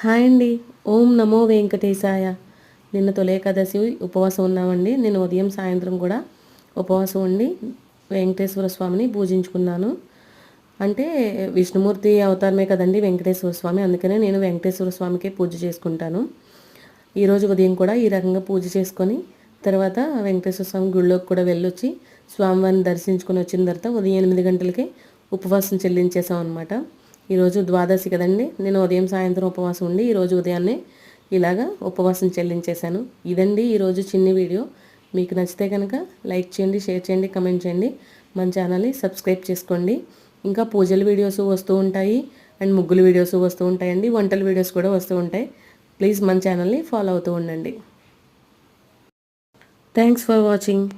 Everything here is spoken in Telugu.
హాయ్ అండి. ఓం నమో వెంకటేశాయ. నిన్న తొలేకాదశి ఉపవాసం ఉన్నామండి. నేను ఉదయం సాయంత్రం కూడా ఉపవాసం ఉండి వెంకటేశ్వర స్వామిని పూజించుకున్నాను. అంటే విష్ణుమూర్తి అవతారమే కదండి వెంకటేశ్వర స్వామి. అందుకనే నేను వెంకటేశ్వర స్వామికి పూజ చేసుకుంటాను. ఈరోజు ఉదయం కూడా ఈ రకంగా పూజ చేసుకొని తర్వాత వెంకటేశ్వర స్వామి గుళ్ళోకి కూడా వెళ్ళొచ్చి స్వామివారిని దర్శించుకొని వచ్చిన తర్వాత ఉదయం ఎనిమిది గంటలకే ఉపవాసం చెల్లించేసాం అనమాట ఈరోజు ద్వాదశి కదండి. నేను ఉదయం సాయంత్రం ఉపవాసం ఉండి ఈరోజు ఉదయాన్నే ఇలాగా ఉపవాసం చెల్లించేశాను. ఇదండి ఈరోజు చిన్ని వీడియో. మీకు నచ్చితే కనుక లైక్ చేయండి షేర్ చేయండి కమెంట్ చేయండి. మన ఛానల్ని సబ్స్క్రైబ్ చేసుకోండి. ఇంకా పూజల వీడియోస్ వస్తూ ఉంటాయి. అండ్ ముగ్గుల వీడియోస్ వస్తూ ఉంటాయండి. వంటల వీడియోస్ కూడా వస్తూ ఉంటాయి. ప్లీజ్ మన ఛానల్ని ఫాలో అవుతూ ఉండండి. Thanks for watching.